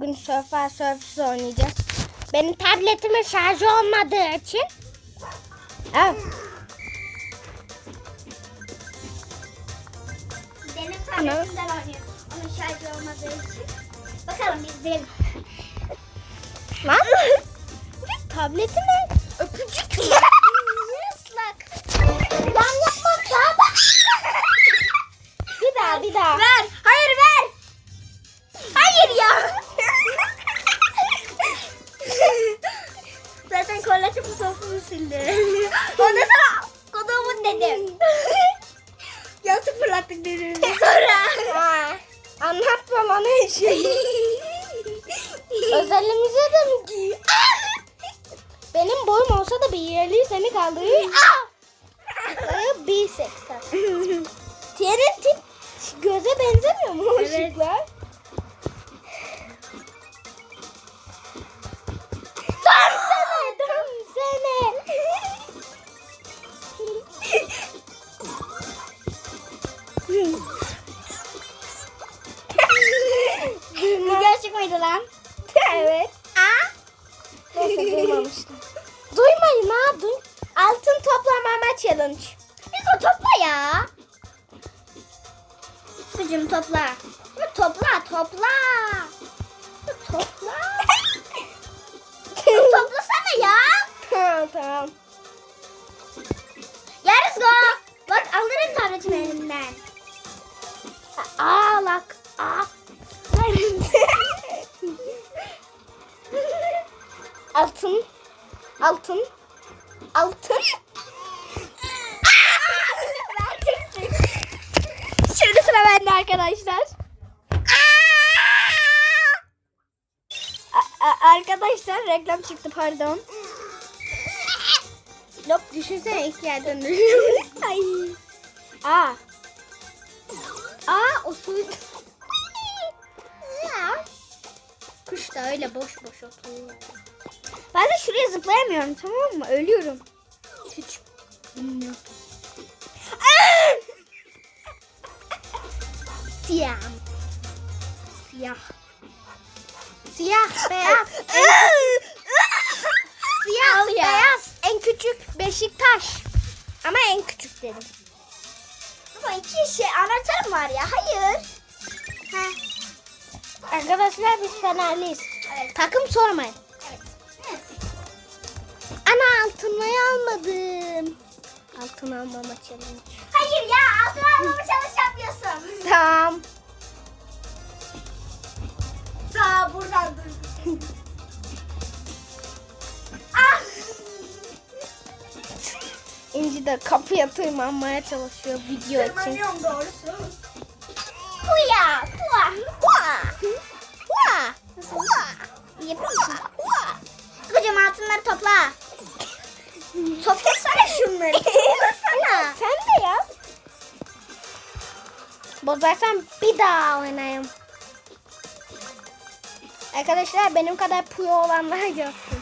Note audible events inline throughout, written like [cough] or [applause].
bugün Surfer Surfers oynayacağız. Benim tabletimin şarjı olmadığı için. Evet. Benim tabletimden oynuyor. Onun şarjı olmadığı için. Bakalım biz de Lan. Tabletime öpücük ıslak. [laughs] Ben yapmam daha Bir daha bir daha. Ver. Kolajı fotoğrafımı sildi. [laughs] Ondan sonra kodumun dedim. [laughs] Yastık fırlattık birbirimize. [laughs] Sonra. Ha, Anlatma bana her şeyi. Özelimize de mi giy? Benim boyum olsa da bir yerli seni kaldırıyor. Boyu 1.80. Senin tip göze benzemiyor mu Evet. ışıklar? Challenge. Biz o topla ya. Sıkıcım topla. Topla topla. Topla. Toplasana ya. [laughs] tamam tamam. Yarız go. Bak alırım tabletimi elimden. Ağlak. Aa. [laughs] Altın. Altın. Altın. Arkadaşlar. Arkadaşlar reklam çıktı pardon. Yok düşünsene ilk yerden [laughs] Ay. Aa. Aa o suyu. Kuş da öyle boş boş oturuyor. Ben de şuraya zıplayamıyorum tamam mı? Ölüyorum. Hiç bilmiyorum. Siyah. Siyah. Siyah, [laughs] beyaz. en- Siyah, Al ya. beyaz. En küçük Beşiktaş. Ama en küçük dedim. Ama iki şey anahtarım var ya. Hayır. Ha. Arkadaşlar biz Fenerliyiz. Evet. Takım sormayın. Evet. Ana altınmayı almadım. Altın almama challenge. Hayır ya altın almama çalış yapıyorsun. Tamam. Sağ buradan dur. ah. İnci de kapıya tırmanmaya çalışıyor video için. Tırmanıyorum doğrusu. Huya. Hua. Hua! Hua! Nasıl? Yapıyor musun? Sıkıcım altınları topla. [laughs] Toplasana şunları. Toplasana. Sen de yap. Bozarsan bir daha oynayayım. Arkadaşlar benim kadar puyo olanlar [laughs] görsün.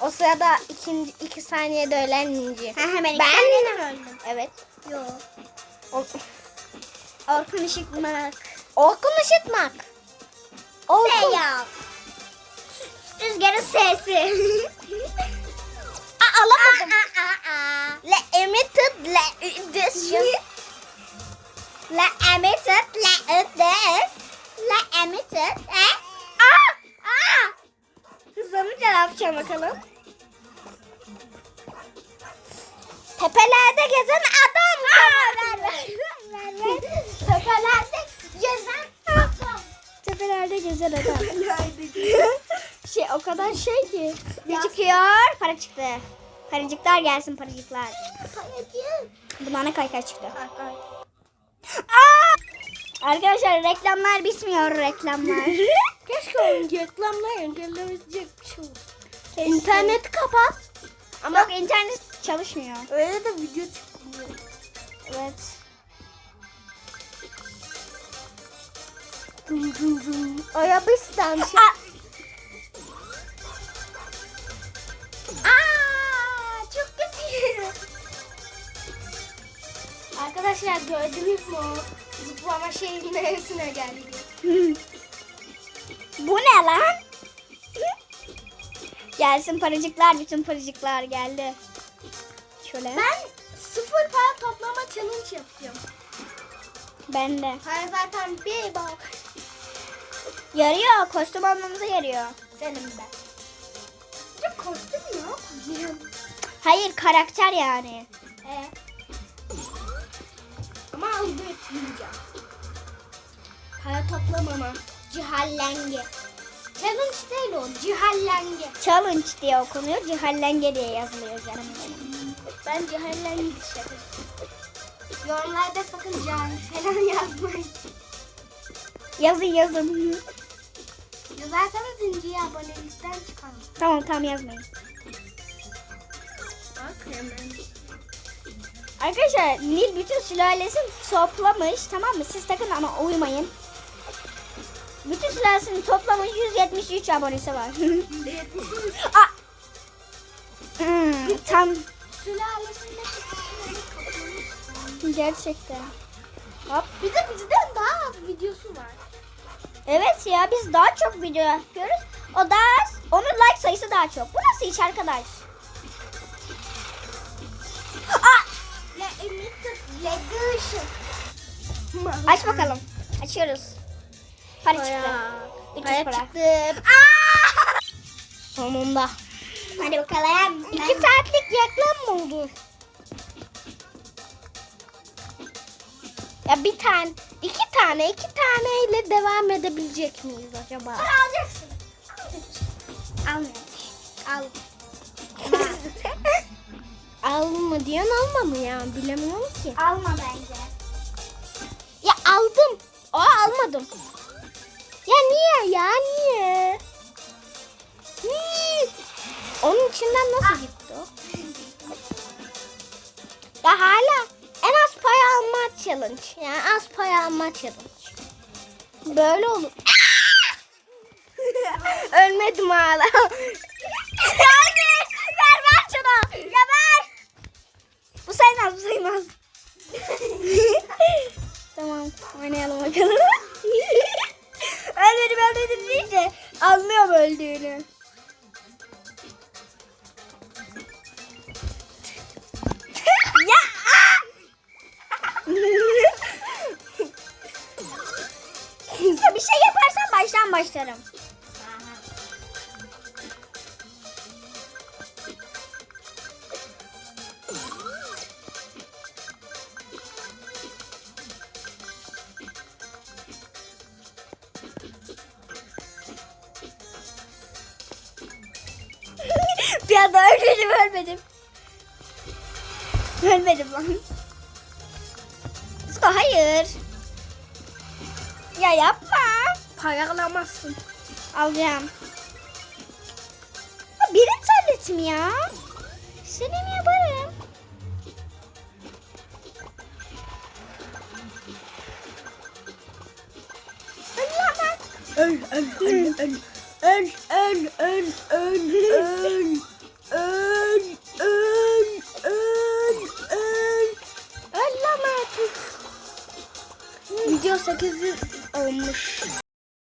O sırada ikinci, iki saniyede ölen. Ha, hemen iki Ben- saniyede mi öldün? Evet. Yok. Orkun Işıkmak. Orkun Işıtmak. Orkun. yap. Rüzgarın sesi. [laughs] La emitted, la ödes. La emitted. E? Aa! Aa! Hızlanınca ne yapacağım bakalım? Tepelerde gezen adam. Tepelerde gezen adam. Tepelerde gezen adam. şey o kadar şey ki. Ne çıkıyor? Para çıktı. Paracıklar gelsin paracıklar. Bunlar ne kaykay çıktı. Aa! Arkadaşlar reklamlar bitmiyor reklamlar. [laughs] Keşke onun reklamlar engellemeyecek bir şey olsun. İnterneti kapat. Ama Yok internet çalışmıyor. Öyle de video çıkmıyor. Evet. Dum dum dum. Arabistan. Şey. Gördünüz mü? Zıplama şeyin neresine geldi? Bu ne lan? Gelsin paracıklar, bütün paracıklar geldi. Şöyle. Ben sıfır para toplama challenge yapıyorum. Ben de. Para zaten bir bak. Yarıyor, kostüm almamıza yarıyor. Senin de. Ya kostüm ne? Hayır, karakter yani. Ee, ama aldırtmayacağım. Para toplamama. Cihallenge. Challenge değil o. Cihallenge. Challenge diye okunuyor, cihallenge diye yazılıyor canım benim. Ben cihallenge yapıyorum. Yorumlarda sakın cahil falan yazmayın. Yazın yazın. Yazarsanız İnci'ye abonelikten çıkalım. tamam tamam yazmayın. Bak hemen. Arkadaşlar Nil bütün sülalesini toplamış tamam mı? Siz takın ama uyumayın. Bütün sülalesini toplamış 173 abonesi var. Aa! [laughs] Hmm, tam gerçekten. Hop. Bir de bizden daha az videosu var. Evet ya biz daha çok video yapıyoruz. O da onun like sayısı daha çok. Bu nasıl iş arkadaş? Emitted legation. Aç bakalım. Açıyoruz. Para çıktı. 300 Para para. çıktı. Sonunda. Hadi bakalım. İki saatlik reklam mı oldu? Ya bir tane, iki tane, iki taneyle devam edebilecek miyiz acaba? Para alacaksın. Almıyor. Al. Mı diyorsun alma mı ya bilemiyorum ki. Alma bence. Ya aldım. O almadım. Ya niye ya niye? Niye? Onun içinden nasıl gitti o? Ya hala en az pay alma challenge. Yani az pay alma challenge. Böyle olur. [laughs] Ölmedim hala. Bu saymaz [laughs] tamam oynayalım bakalım. [laughs] ölmedim ölmedim deyince anlıyorum öldüğünü. [laughs] Ya bir şey yaparsan baştan başlarım. Anda ölmedim ölmedim. Ölmedim lan. Suko hayır. Ya yapma. Pay alamazsın. Alacağım. Ya benim tabletim ya. Senin yaparım. Öl. Öl öl öl öl. Öl öl öl öl. [laughs] Öl, öl, öl, öl. Öl lan artık. Video 8 olmuş.